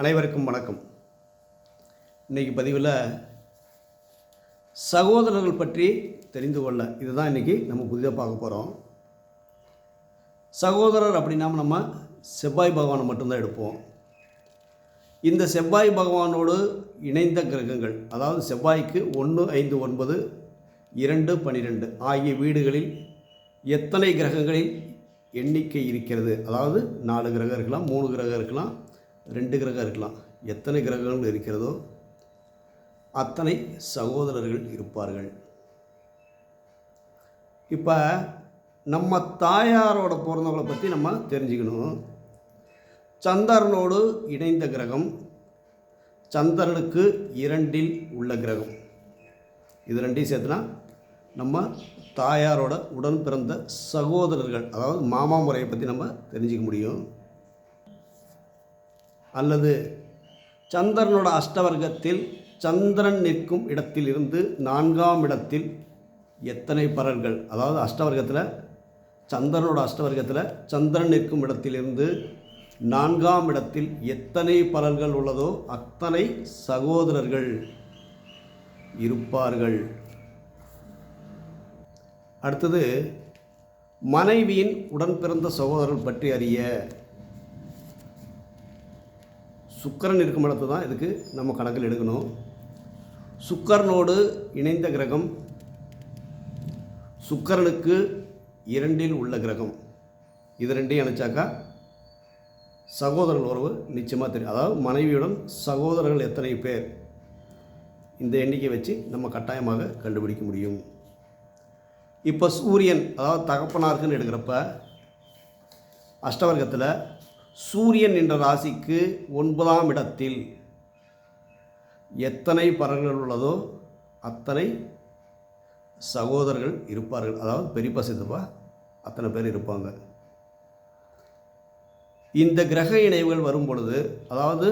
அனைவருக்கும் வணக்கம். இன்றைக்கி பதிவில் சகோதரர்கள் பற்றி தெரிந்து கொள்ள இதுதான் இன்றைக்கி நம்ம புதிதாக பார்க்க போகிறோம் சகோதரர் அப்படின்னா நம்ம செவ்வாய் பகவானை மட்டும்தான் எடுப்போம். இந்த செவ்வாய் பகவானோடு இணைந்த கிரகங்கள் அதாவது செவ்வாய்க்கு ஒன்று ஐந்து ஒன்பது இரண்டு பன்னிரெண்டு ஆகிய வீடுகளில் எத்தனை கிரகங்களில் எண்ணிக்கை இருக்கிறது? அதாவது நாலு கிரகம் இருக்கலாம் மூணு கிரகம் இருக்கலாம் ரெண்டு கிரகம் இருக்கலாம். எத்தனை கிரகங்கள் இருக்கிறதோ அத்தனை சகோதரர்கள் இருப்பார்கள். இப்போ நம்ம தாயாரோட பிறந்தவங்களை பற்றி நம்ம தெரிஞ்சுக்கணும். சந்திரனோடு இணைந்த கிரகம் சந்திரனுக்கு இரண்டில் உள்ள கிரகம். இது ரெண்டையும் சேர்த்துனா நம்ம தாயாரோட உடன் பிறந்த சகோதரர்கள் அதாவது மாமா முறையை பற்றி நம்ம தெரிஞ்சுக்க முடியும். அல்லது சந்திரனோட அஷ்டவர்க்கத்தில் சந்திரன் நிற்கும் இடத்தில் இருந்து நான்காம் இடத்தில் எத்தனை பரல்கள் அதாவது அஷ்டவர்க்கத்தில் சந்திரனோட அஷ்டவர்க்கத்தில் சந்திரன் நிற்கும் இடத்திலிருந்து நான்காம் இடத்தில் எத்தனை பலர்கள் உள்ளதோ அத்தனை சகோதரர்கள் இருப்பார்கள். அடுத்தது மனைவியின் உடன் பிறந்த சகோதரர்கள் பற்றி அறிய சுக்கரன் இருக்கும் இடத்து தான் இதுக்கு நம்ம கணக்கில் எடுக்கணும். சுக்கரனோடு இணைந்த கிரகம் சுக்கரனுக்கு இரண்டில் உள்ள கிரகம். இது ரெண்டையும் இணைச்சாக்கா சகோதரர்கள் உறவு நிச்சயமாக தெரியும். அதாவது மனைவியுடன் சகோதரர்கள் எத்தனை பேர் இந்த எண்ணிக்கை வச்சு நம்ம கட்டாயமாக கண்டுபிடிக்க முடியும். இப்போ சூரியன் அதாவது தகப்பனாருக்குன்னு எடுக்கிறப்ப அஷ்டவர்க்கத்தில் சூரியன் என்ற ராசிக்கு ஒன்பதாம் இடத்தில் எத்தனை பறவைகள் உள்ளதோ அத்தனை சகோதரர்கள் இருப்பார்கள். அதாவது பெரியப்பா சித்தப்பா அத்தனை பேர் இருப்பாங்க. இந்த கிரக இணைவுகள் வரும் பொழுது அதாவது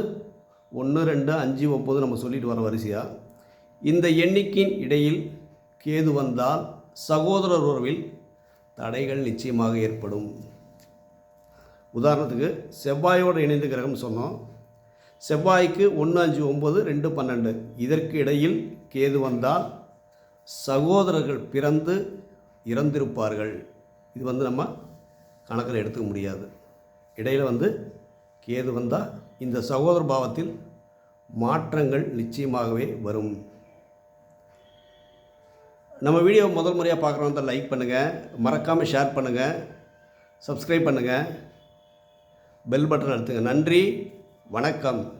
ஒன்று ரெண்டு அஞ்சு ஒம்பது நம்ம சொல்லிட்டு வர வரிசையாக இந்த எண்ணிக்கையின் இடையில் கேது வந்தால் சகோதரர் உறவில் தடைகள் நிச்சயமாக ஏற்படும். உதாரணத்துக்கு செவ்வாயோடு இணைந்த கிரகம் சொன்னோம். செவ்வாய்க்கு ஒன்று அஞ்சு ஒம்பது ரெண்டு பன்னெண்டு. இதற்கு இடையில் கேது வந்தால் சகோதரர்கள் பிறந்து இறந்திருப்பார்கள். இது வந்து நம்ம கணக்கில் எடுத்துக்க முடியாது. இடையில் வந்து கேது வந்தால் இந்த சகோதர பாவத்தில் மாற்றங்கள் நிச்சயமாகவே வரும். நம்ம வீடியோ முதல் முறையாக பார்க்குறவங்க லைக் பண்ணுங்கள் மறக்காமல் ஷேர் பண்ணுங்கள் சப்ஸ்கிரைப் பண்ணுங்கள் பெல் பட்டன் அழுத்துங்க. நன்றி வணக்கம்.